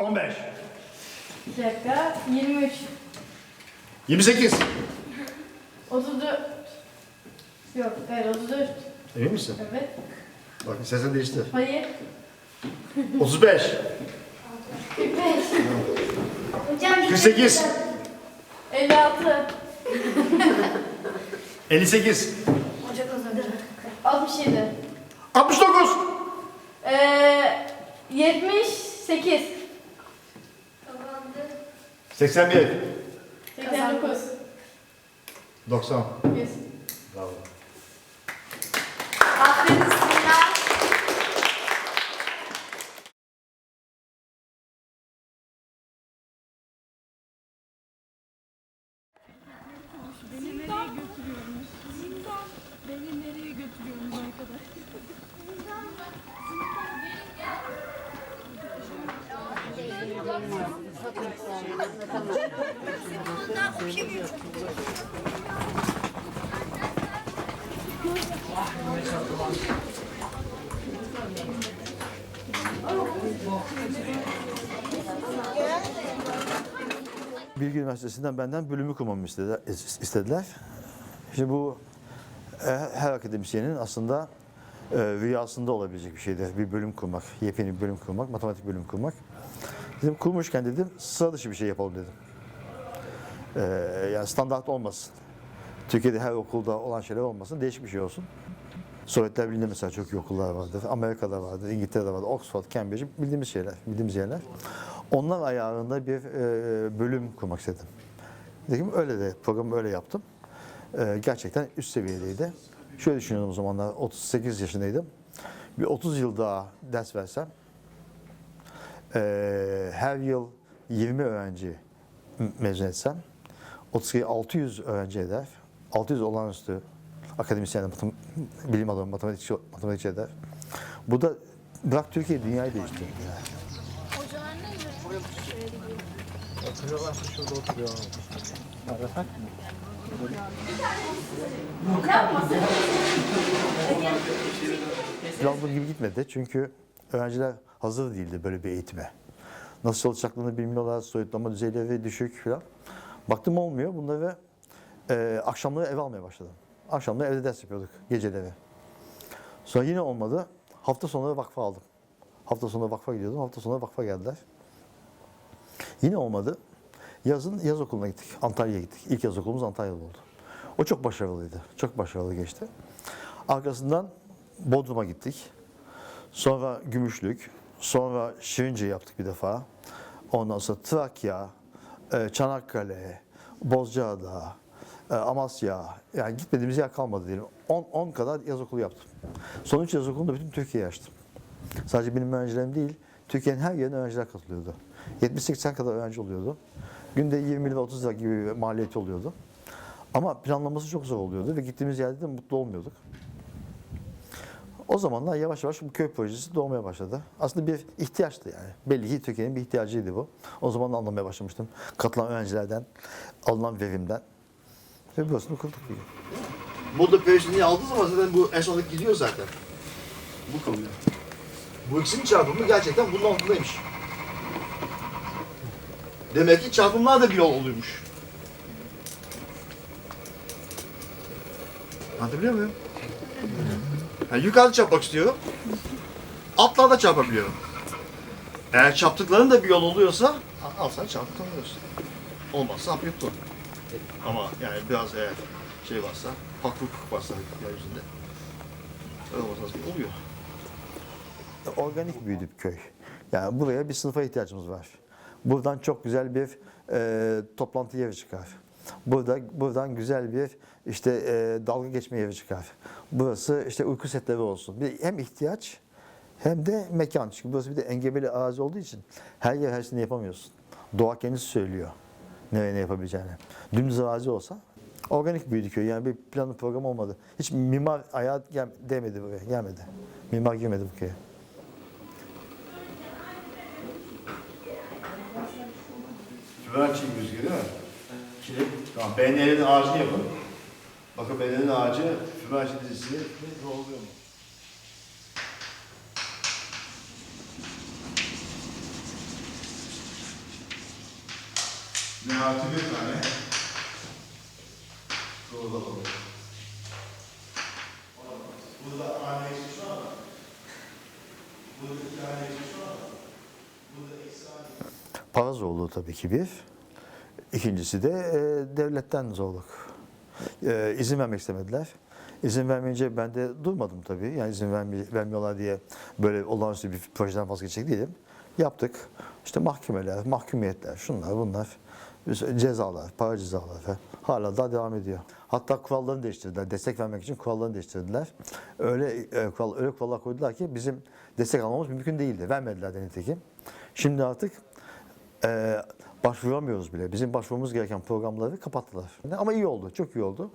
15. Bir dakika. 23. 28. 34. Yok hayır 34. Emin misin? Evet. Bak sesin değişti. Hayır. 35. 45. Hocam 48. 56. 58. Hocam uzadı. 67. 69. Ee, 78. 81. 89. 90. 100. Bravo. Aferin Sina. Beni nereye Bilgi Üniversitesi'nden benden bölümü kurmamı istediler. istediler. Şimdi bu e, her akademisyenin aslında e, rüyasında olabilecek bir şeydir. Bir bölüm kurmak, yepyeni bir bölüm kurmak, matematik bölüm kurmak. Dedim kurmuşken dedim sıra dışı bir şey yapalım dedim. E, yani standart olmasın. Türkiye'de her okulda olan şeyler olmasın, değişik bir şey olsun. Sovyetler Birliği'nde mesela çok iyi okullar vardır. Amerika'da vardır, İngiltere'de vardır, Oxford, Cambridge bildiğimiz şeyler, bildiğimiz yerler. Onlar ayarında bir e, bölüm kurmak istedim. Dedim öyle de programı öyle yaptım. E, gerçekten üst seviyedeydi. Şöyle düşünüyordum o zamanlar 38 yaşındaydım. Bir 30 yıl daha ders versem e, her yıl 20 öğrenci mezun etsem 32 600 öğrenci eder. 600 olağanüstü akademisyen, matem- bilim adamı, matematikçi, matematikçi eder. Bu da bırak Türkiye dünyayı değiştirdi. Yani. Planladığım gibi gitmedi çünkü öğrenciler hazır değildi böyle bir eğitime. Nasıl çalışacaklarını bilmiyorlar, soyutlama düzeyleri düşük falan. Baktım olmuyor bunları e, akşamları eve almaya başladım. Akşamları evde ders yapıyorduk geceleri. Sonra yine olmadı. Hafta sonları vakfa aldım. Hafta sonu vakfa gidiyordum. Hafta sonu vakfa geldiler. Yine olmadı. Yazın yaz okuluna gittik. Antalya'ya gittik. İlk yaz okulumuz Antalya'da oldu. O çok başarılıydı. Çok başarılı geçti. Arkasından Bodrum'a gittik. Sonra Gümüşlük. Sonra Şirince yaptık bir defa. Ondan sonra Trakya, e, Çanakkale, Bozcaada, e, Amasya. Yani gitmediğimiz yer kalmadı diyelim. 10 kadar yaz okulu yaptım. Son üç yaz okulunu da bütün Türkiye'ye açtım. Sadece benim öğrencilerim değil, Türkiye'nin her yerinden öğrenciler katılıyordu. 70-80 kadar öğrenci oluyordu. Günde 20 lira 30 lira gibi maliyeti oluyordu. Ama planlaması çok zor oluyordu ve gittiğimiz yerde de mutlu olmuyorduk. O zamanlar yavaş yavaş bu köy projesi doğmaya başladı. Aslında bir ihtiyaçtı yani. Belli ki Türkiye'nin bir ihtiyacıydı bu. O zaman da anlamaya başlamıştım. Katılan öğrencilerden, alınan verimden. Ve burasını kurduk bir gün. Burada peşini aldığı zaman zaten bu sondaki gidiyor zaten. Bu kalıyor. Bu ikisinin çarpımı gerçekten bunun altındaymış. Demek ki çarpımlar da bir yol oluyormuş. Anlatabiliyor muyum? Yani yukarıda çarpmak istiyorum. Altlarda çarpabiliyorum. Eğer çarptıkların da bir yol oluyorsa al- sen çarpıp tanıyorsun. Olmazsa hap yuttun. Ama yani biraz eğer şey varsa, haklılık varsa yeryüzünde öyle olmaz oluyor. Organik büyüdü bir köy. Yani buraya bir sınıfa ihtiyacımız var. Buradan çok güzel bir e, toplantı yeri çıkar. Burada buradan güzel bir işte e, dalga geçme yeri çıkar. Burası işte uyku setleri olsun. Bir, hem ihtiyaç hem de mekan. Çünkü burası bir de engebeli arazi olduğu için her yer her şeyini yapamıyorsun. Doğa kendisi söylüyor nereye ne yapabileceğini. Dümdüz arazi olsa organik büyüdü. Yani bir planlı program olmadı. Hiç mimar ayağı gel, değmedi buraya, gelmedi. Mimar girmedi bu köye. Fümer çiğ Çilek. Tamam. BNL'nin ağacını yapın. Bakın BNL'nin ağacı Fümer dizisi ne oluyor mu? İçine artı bir tane. Doğru bakalım. Burada tane eksi şu an. Burada iki tane eksi şu an. Burada eksi tane. Para zorluğu tabii ki bir. İkincisi de e, devletten zorluk. E, izin vermek istemediler. İzin vermeyince ben de durmadım tabii. Yani izin vermi- vermiyorlar diye böyle olağanüstü bir projeden vazgeçecek değilim. Yaptık. İşte mahkemeler, mahkumiyetler, şunlar bunlar. Cezalar, para cezaları falan. Hala da devam ediyor. Hatta kurallarını değiştirdiler. Destek vermek için kurallarını değiştirdiler. Öyle e, kural, öyle kurallar koydular ki bizim destek almamız mümkün değildi. Vermediler de nitekim. Şimdi artık e, başvuramıyoruz bile. Bizim başvurmamız gereken programları kapattılar. Ama iyi oldu, çok iyi oldu.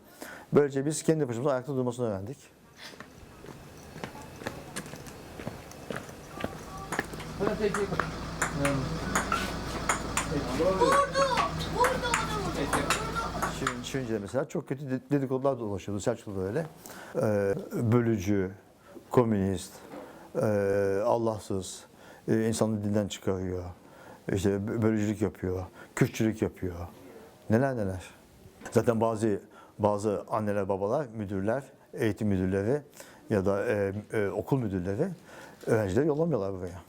Böylece biz kendi başımıza ayakta durmasını öğrendik. Şimdi, şimdi de mesela çok kötü de- dedikodular dolaşıyordu. Selçuklu'da öyle. Ee, bölücü, komünist, e, Allahsız, e, insanı dinden çıkarıyor. İşte bö- bölücülük yapıyor, Kürtçülük yapıyor. Neler neler. Zaten bazı bazı anneler, babalar, müdürler, eğitim müdürleri ya da e, e, okul müdürleri öğrencileri yollamıyorlar buraya.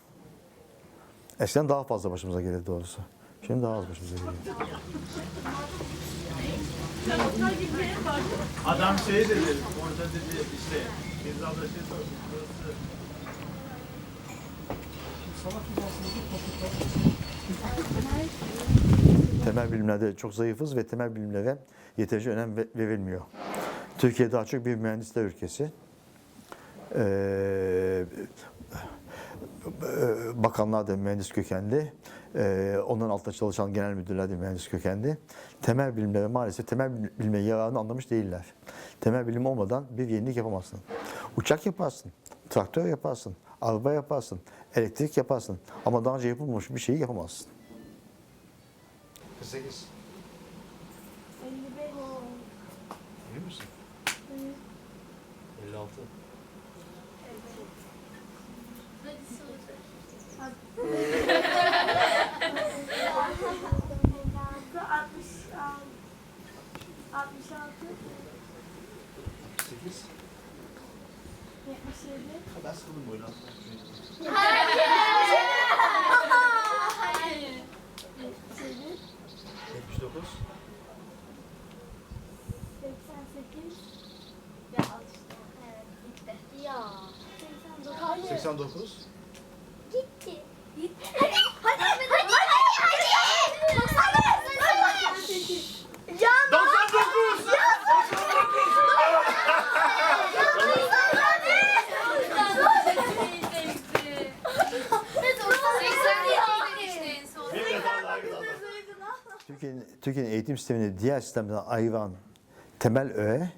Eskiden daha fazla başımıza gelirdi doğrusu. Şimdi daha az başımıza geliyor. Adam şey dedi, orada dedi işte, biz abla şey sordu, burası Temel bilimlerde çok zayıfız ve temel bilimlere yeterince önem ve- verilmiyor. Türkiye daha çok bir mühendisler ülkesi. Ee, bakanlar da mühendis kökenli. Ee, onların altında çalışan genel müdürler de mühendis kökenli. Temel bilimlere maalesef temel bilime yararını anlamış değiller. Temel bilim olmadan bir yenilik yapamazsın. Uçak yaparsın, traktör yaparsın, araba yaparsın, elektrik yaparsın. Ama daha önce yapılmamış bir şeyi yapamazsın. 48. 55. Emin misin? 56. Sekiz. Ben sıkıldım bu oyunu. Yetmiş dokuz. Ya. 89. Gitti. Gitti. Hadi. Hadi. Hadi. Hadi. Hadi. Hadi. Can. 99. Bir defa daha kazandım. Türkiye'nin Türkiye'nin eğitim sistemini diğer sistemden ayıran temel öğe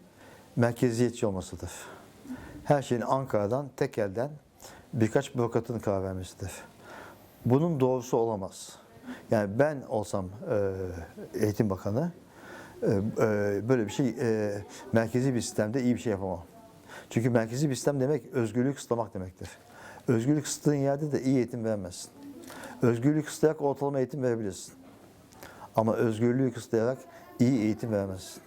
merkeziyetçi olmasıdır. Her şeyin Ankara'dan, tek elden birkaç bürokratın karar vermesidir. Bunun doğrusu olamaz. Yani ben olsam e, eğitim bakanı e, e, böyle bir şey e, merkezi bir sistemde iyi bir şey yapamam. Çünkü merkezi bir sistem demek özgürlüğü kısıtlamak demektir. Özgürlük kısıtladığın yerde de iyi eğitim veremezsin. Özgürlük kısıtlayarak ortalama eğitim verebilirsin. Ama özgürlüğü kısıtlayarak iyi eğitim veremezsin.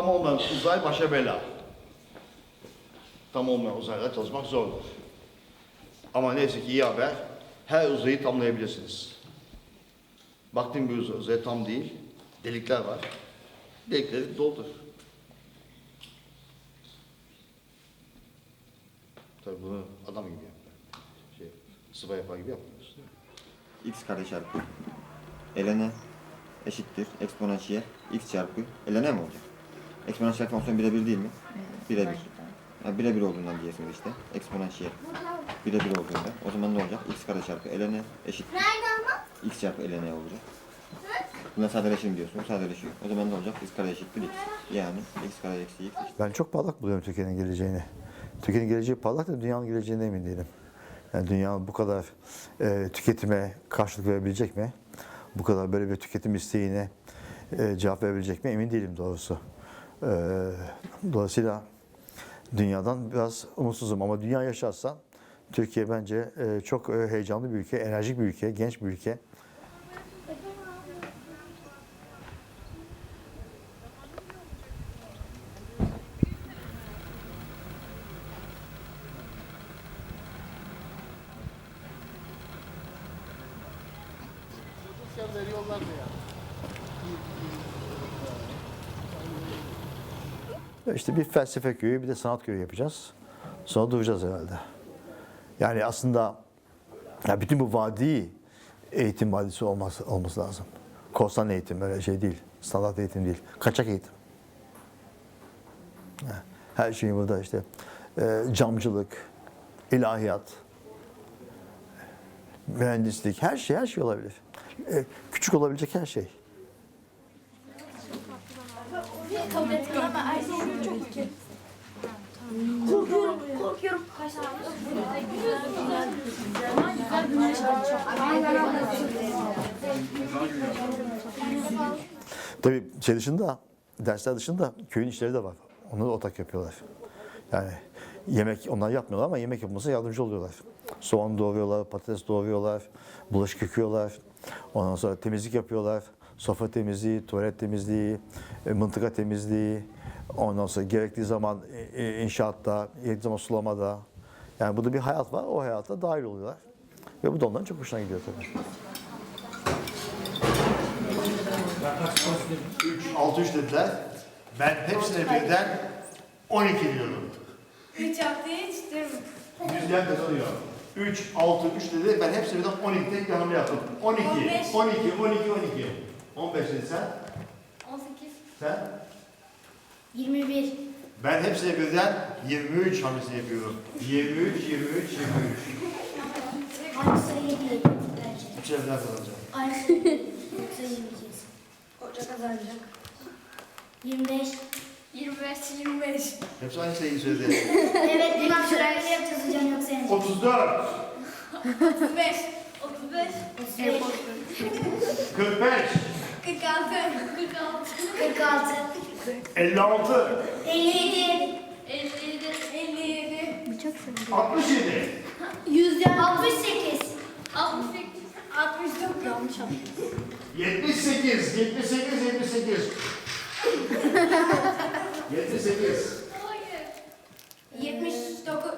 Tam olmayan uzay başa bela. Tam olmayan uzayda çalışmak zordur. Ama neyse ki iyi haber, her uzayı tamlayabilirsiniz. Baktım bir uzay, uzay tam değil, delikler var. Delikleri doldur. Tabii bunu adam gibi yap. Şey, sıva yapar gibi yapmıyorsun x kare çarpı ln eşittir eksponansiyel x çarpı ln mi olacak? Eksponansiyel fonksiyon birebir değil mi? Birebir. Yani birebir olduğundan diyesiniz işte. Eksponansiyel birebir olduğunda. O zaman ne olacak? x kare çarpı ln eşittir. Nerede ama? x çarpı ln olacak. Buna sadeleşim diyorsun. Sadeleşiyor. O zaman ne olacak? x kare eşittir x. Yani x kare eksi x eşittir. Ben çok parlak buluyorum Türkiye'nin geleceğini. Türkiye'nin geleceği parlak da dünyanın geleceğine emin değilim. Yani dünya bu kadar e, tüketime karşılık verebilecek mi? Bu kadar böyle bir tüketim isteğine e, cevap verebilecek mi emin değilim doğrusu. E, dolayısıyla dünyadan biraz umutsuzum ama dünya yaşarsa Türkiye bence e, çok e, heyecanlı bir ülke, enerjik bir ülke, genç bir ülke. İşte bir felsefe köyü bir de sanat köyü yapacağız. Sonra duracağız herhalde. Yani aslında ya bütün bu vadi eğitim vadisi olması, olması lazım. Korsan eğitim öyle şey değil. Standart eğitim değil. Kaçak eğitim. Her şeyin burada işte e, camcılık, ilahiyat, mühendislik, her şey her şey olabilir. E, küçük olabilecek her şey. Kabul ettim ama Ayşe çok kötü. Tane? Tabii şey dışında, dersler dışında köyün işleri de var. Onu da ortak yapıyorlar. Yani yemek onlar yapmıyorlar ama yemek yapmasına yardımcı oluyorlar. Soğan doğruyorlar, patates doğruyorlar, bulaşık yıkıyorlar. Ondan sonra temizlik yapıyorlar. Sofra temizliği, tuvalet temizliği, e, mıntıka temizliği. Ondan sonra gerektiği zaman e, e, inşaatta, gerektiği zaman sulamada. Yani burada bir hayat var. O hayata dahil oluyorlar. Ve bu da onların çok hoşuna gidiyor tabii. 3, 6, 3 dediler. Ben hepsine birden 12 diyorum. 3 haftaya içtim. Yüzler kazanıyor. 3, 6, 3 dedi. Ben hepsine birden 12 tek hamle yaptım. 12, 15. 12, 12, 12. 15 dedi sen. 18. Sen. 21. Ben hepsine birden 23 hamlesi yapıyorum. 23, 23, 23. Aynı sayı değil. Bence. Bir şey daha kazanacağım. Aynı sayı sayı yiyeceğiz. Hoca kazanacak. 25. 25, 25. Hepsi aynı sayıyı söyledi. evet, bundan sonra öyle yapacağız hocam yoksa yenecek. 34, 35, 35, 35. 45, 46, 46, 46. 56, 57. 57, 57, 67, 100 68. 68, 69. Yanlış 78, 78, 78. 78. Hayır. 79.